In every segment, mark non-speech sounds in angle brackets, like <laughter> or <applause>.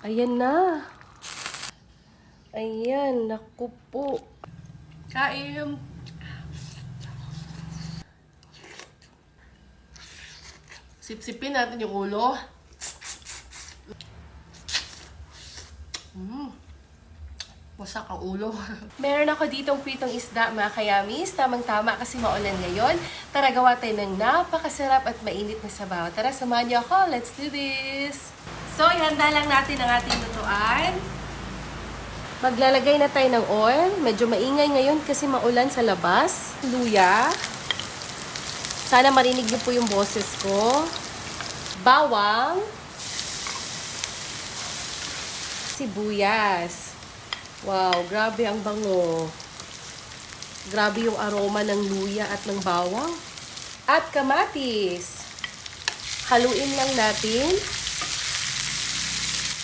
Ayan na. Ayan, naku po. Kain. Sipsipin natin yung ulo. Mm. Wasak ang ulo. <laughs> Meron ako ditong pritong isda, mga kayamis. Tamang-tama kasi maulan ngayon. Tara gawa tayo ng napakasarap at mainit na sabaw. Tara, samahan niyo ako. Let's do this! So, ihanda lang natin ang ating lutuan. Maglalagay na tayo ng oil. Medyo maingay ngayon kasi maulan sa labas. Luya. Sana marinig niyo po yung boses ko. Bawang. Sibuyas. Wow, grabe ang bango. Grabe yung aroma ng luya at ng bawang. At kamatis. Haluin lang natin.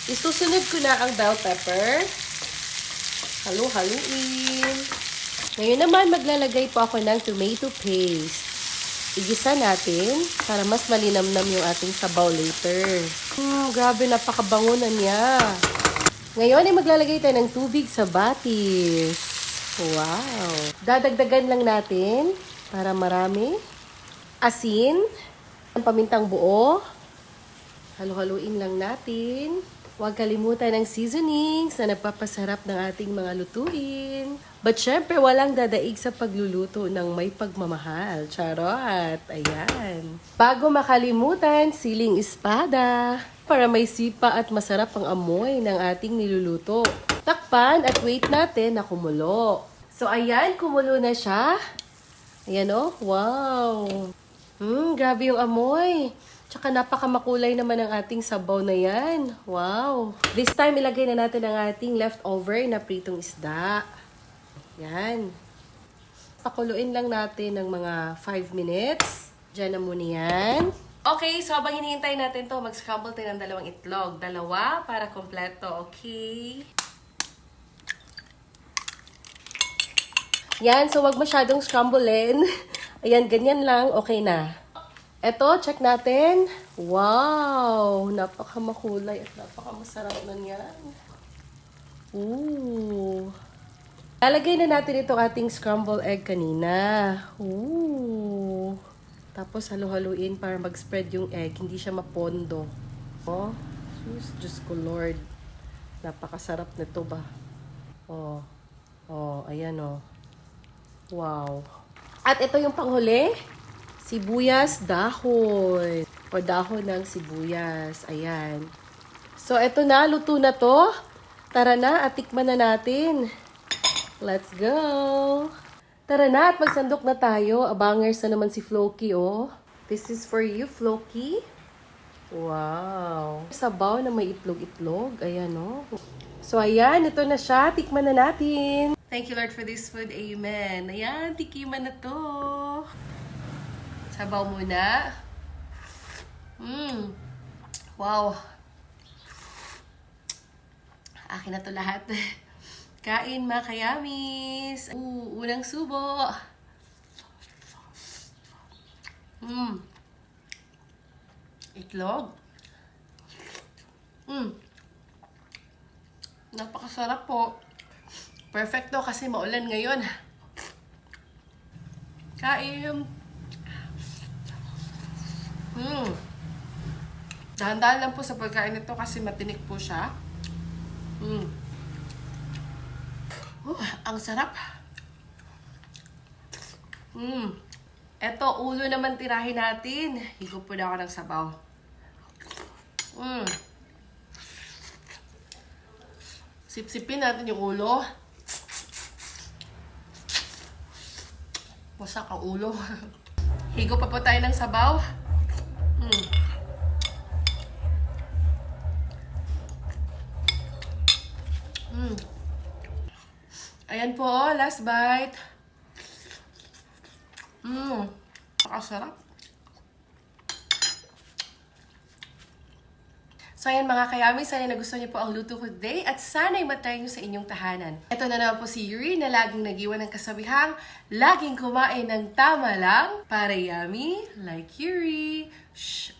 Isusunod ko na ang bell pepper. Halu-haluin. Ngayon naman, maglalagay po ako ng tomato paste. Igisa natin para mas malinamnam yung ating sabaw later. Hmm, grabe, napakabango na niya. Ngayon ay maglalagay tayo ng tubig sa batis. Wow! Dadagdagan lang natin para marami. Asin, ang pamintang buo. Halu-haluin lang natin. Huwag kalimutan ng seasonings na nagpapasarap ng ating mga lutuin. But syempre, walang dadaig sa pagluluto ng may pagmamahal. Charot! Ayan. Bago makalimutan, siling espada. Para may sipa at masarap ang amoy ng ating niluluto. Takpan at wait natin na kumulo. So ayan, kumulo na siya. Ayan oh, wow. Hmm, grabe yung amoy. Tsaka napakamakulay naman ang ating sabaw na yan. Wow. This time, ilagay na natin ang ating leftover na pritong isda. Yan. Pakuluin lang natin ng mga 5 minutes. Diyan na muna yan. Okay, so habang hinihintay natin to, mag-scramble tayo ng dalawang itlog. Dalawa para kompleto, okay? Yan, so wag masyadong scramblein. <laughs> Ayan, ganyan lang, okay na. Eto, check natin. Wow! Napakamakulay at napakamasarap na yan. Ooh! Lalagay na natin itong ating scrambled egg kanina. Ooh! Tapos halu-haluin para mag-spread yung egg. Hindi siya mapondo. Oh, sus, Diyos ko Lord. Napakasarap nito ba? Oh, oh, ayan oh. Wow. At ito yung panghuli. Sibuyas dahon. O dahon ng sibuyas. Ayan. So, ito na. Luto na to. Tara na at tikman na natin. Let's go! Tara na at magsandok na tayo. Abangers na naman si Floki, oh. This is for you, Floki. Wow! Sabaw na may itlog-itlog. Ayan, oh. So, ayan. Ito na siya. Tikman na natin. Thank you, Lord, for this food. Amen. Ayan, tikiman na to. Sabaw muna. Mmm. Wow. Akin na to lahat. <laughs> Kain, mga kayamis. Uh, unang subo. Mmm. Itlog. Mmm. Napakasarap po. Perfecto kasi maulan ngayon. Kain. Hmm. Dahan-dahan lang po sa pagkain nito kasi matinik po siya. Hmm. Uh, ang sarap. Hmm. Eto, ulo naman tirahin natin. Higop po na ako ng sabaw. Hmm. Sipsipin natin yung ulo. Wasak ang ulo. <laughs> Higo pa po tayo ng sabaw. Mm. Mm. Ayan po, last bite. Mmm. Pakasarap. So ayan mga kayami, sana nagustuhan niyo po ang luto ko today at sana'y matry niyo sa inyong tahanan. Ito na naman po si Yuri na laging nagiwan ng kasabihang, laging kumain ng tama lang para yummy like Yuri. Shh.